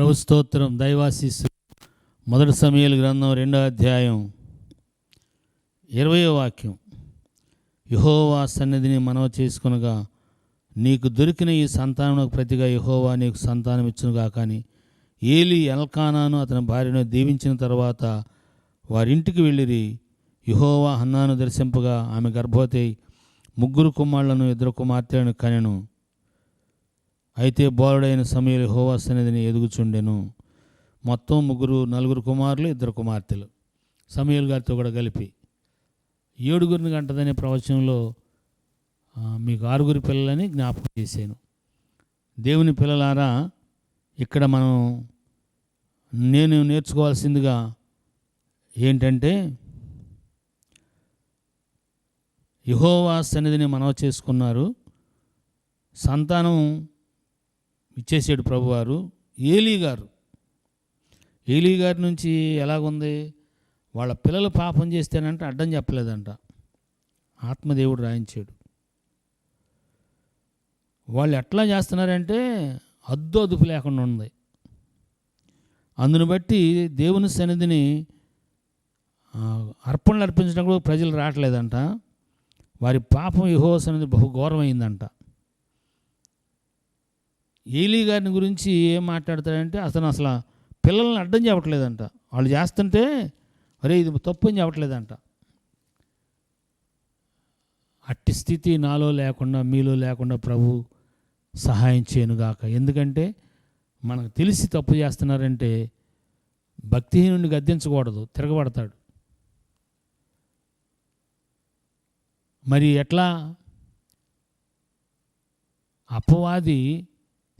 ప్రభు స్తోత్రం. దైవాశీస్సు. మొదటి సమయాల గ్రంథం రెండో అధ్యాయం ఇరవయో వాక్యం. యహోవా సన్నిధిని మనవ చేసుకునగా నీకు దొరికిన ఈ సంతానమునకు ప్రతిగా యహోవా నీకు సంతానం ఇచ్చునుగా కానీ ఏలి ఎల్కానాను అతని భార్యను దీవించిన తర్వాత వారింటికి వెళ్ళిరి. యహోవా హన్నాను దర్శింపగా ఆమె గర్భవతి ముగ్గురు కుమారులను ఇద్దరు కుమార్తెలను కనెను. అయితే బోరుడైన సమయంలో హోవా సన్నిధిని ఎదుగుచుండెను. మొత్తం ముగ్గురు నలుగురు కుమారులు ఇద్దరు కుమార్తెలు. సమయల్ గారితో కూడా కలిపి. ఏడుగురిని గంటదనే ప్రవచనంలో మీకు ఆరుగురి పిల్లలని జ్ఞాపకం చేశాను. దేవుని పిల్లలారా ఇక్కడ మనం నేను నేర్చుకోవాల్సిందిగా ఏంటంటే యహోవా సన్నిధిని మనవ చేసుకున్నారు. సంతానం ఇచ్చేసాడు ప్రభువారు. ఏలీ గారు. ఏలీ గారి నుంచి ఎలాగుంది? వాళ్ళ పిల్లలు పాపం చేస్తేనంటే అడ్డం చెప్పలేదంట. ఆత్మదేవుడు రాయించాడు. వాళ్ళు ఎట్లా చేస్తున్నారంటే అద్దు అదుపు లేకుండా ఉంది. అందును బట్టి దేవుని సన్నిధిని అర్పణలు అర్పించినప్పుడు ప్రజలు రావట్లేదంట. వారి పాపం యహో సన్నిధి బహు ఘోరమైందంట. ఏలీ గారిని గురించి ఏం మాట్లాడతాడంటే అతను అసలు పిల్లల్ని అడ్డం చెప్పట్లేదంట. వాళ్ళు చేస్తుంటే అరే ఇది తప్పు అని చెప్పట్లేదంట. అట్టి స్థితి నాలో లేకుండా మీలో లేకుండా ప్రభు సహాయం చేయనుగాక ఎందుకంటే మనకు తెలిసి తప్పు చేస్తున్నారంటే భక్తిహీనుడిని గద్దించకూడదు తిరగబడతాడు. మరి ఎట్లా? అపవాది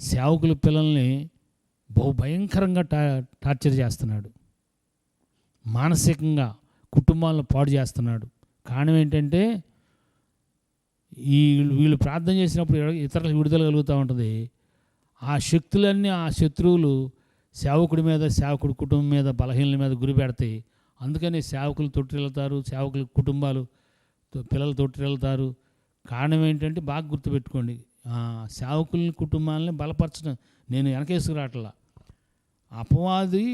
సేవకుల పిల్లల్ని బహు భయంకరంగా టా టార్చర్ చేస్తున్నాడు. మానసికంగా కుటుంబాలను పాడు చేస్తున్నాడు. కారణం ఏంటంటే ఈ వీళ్ళు ప్రార్థన చేసినప్పుడు ఇతరులకు విడుదల కలుగుతూ ఉంటుంది. ఆ శక్తులన్నీ ఆ శత్రువులు సేవకుడి మీద సేవకుడి కుటుంబం మీద బలహీనల మీద గురి పెడతాయి. అందుకని సేవకులు తొట్టిల్లుతారు సేవకుల కుటుంబాలు పిల్లలు తొట్టిల్లుతారు కారణం ఏంటంటే బాగా గుర్తుపెట్టుకోండి. సేవకుల కుటుంబాలని బలపరచడం. నేను వెనకేసుకురావట్లా అపవాది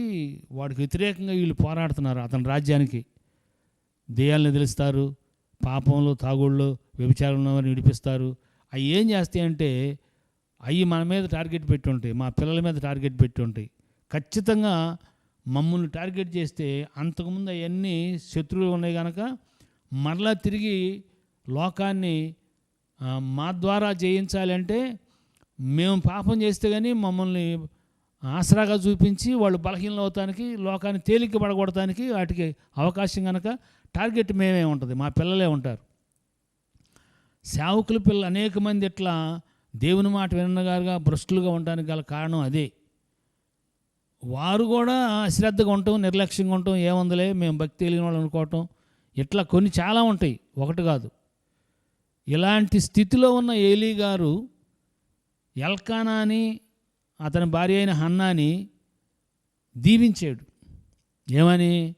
వాడికి వ్యతిరేకంగా వీళ్ళు పోరాడుతున్నారు అతని రాజ్యానికి. దెయ్యాలను తెలుస్తారు పాపంలో తాగుళ్ళు వ్యభిచారంలో విడిపిస్తారు. అవి ఏం చేస్తాయంటే అవి మన మీద టార్గెట్ పెట్టి ఉంటాయి మా పిల్లల మీద టార్గెట్ పెట్టి ఉంటాయి. ఖచ్చితంగా మమ్మల్ని టార్గెట్ చేస్తే అంతకుముందు అవన్నీ శత్రువులు ఉన్నాయి కనుక మరలా తిరిగి లోకాన్ని మా ద్వారా జయించాలంటే మేము పాపం చేస్తే కానీ మమ్మల్ని ఆసరాగా చూపించి వాళ్ళు బలహీనలు అవటానికి లోకాన్ని తేలిక పడగొడటానికి వాటికి అవకాశం కనుక టార్గెట్ మేమే ఉంటుంది మా పిల్లలే ఉంటారు. సేవకుల పిల్ల అనేక మంది ఇట్లా దేవుని మాట వినగారుగా భ్రష్టులుగా ఉండడానికి గల కారణం అదే. వారు కూడా అశ్రద్ధగా ఉండటం నిర్లక్ష్యంగా ఉండటం ఏముందలే మేము భక్తి తెలియని వాళ్ళు అనుకోవటం ఇట్లా కొన్ని చాలా ఉంటాయి ఒకటి కాదు. ఇలాంటి స్థితిలో ఉన్న ఏలీ గారు ఎల్కానాని అతని భార్య అయిన హన్నాని దీవించాడు. ఏమని?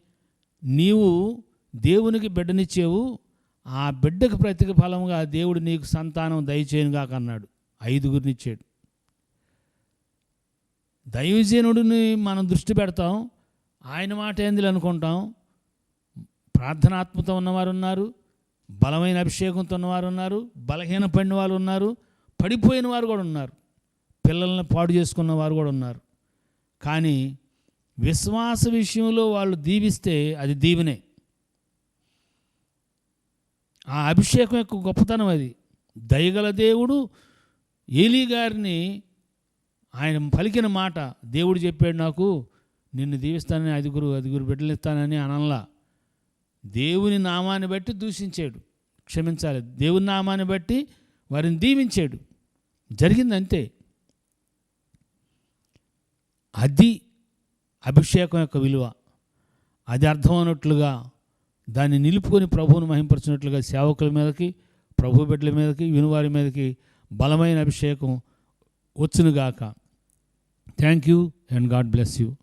నీవు దేవునికి బిడ్డనిచ్చేవు ఆ బిడ్డకు ప్రతిఫలంగా దేవుడు నీకు సంతానం దయచేయనుగాక అన్నాడు. ఐదుగురినిచ్చాడు. దైవజనుడిని మనం దృష్టి పెడతాం ఆయన మాట ఏందిలు అనుకుంటాం ప్రార్థనాత్మతో ఉన్నవారు ఉన్నారు బలమైన అభిషేకంతో ఉన్నవారు ఉన్నారు బలహీన పడిన వారు ఉన్నారు పడిపోయిన వారు కూడా ఉన్నారు పిల్లల్ని పాడు చేసుకున్న వారు కూడా ఉన్నారు. కానీ విశ్వాస విషయంలో వాళ్ళు దీవిస్తే అది దీవెనే. ఆ అభిషేకం యొక్క గొప్పతనం అది. దయగల దేవుడు ఏలీ గారిని ఆయన పలికిన మాట దేవుడు చెప్పాడు నాకు నిన్ను దీవిస్తానని ఐదుగురు ఐదుగురు బిడ్డలు ఇస్తానని అనంలా. దేవుని నామాన్ని బట్టి దూషించాడు. క్షమించాలి. దేవుని నామాన్ని బట్టి వారిని దీవించాడు. జరిగిందంతే. అది అభిషేకం యొక్క విలువ. అది అర్థమైనట్లుగా దాన్ని నిలుపుకొని ప్రభువును మహింపరిచినట్లుగా సేవకుల మీదకి ప్రభు బిడ్డల మీదకి వినువారి మీదకి బలమైన అభిషేకం వచ్చునుగాక. Thank you and God bless you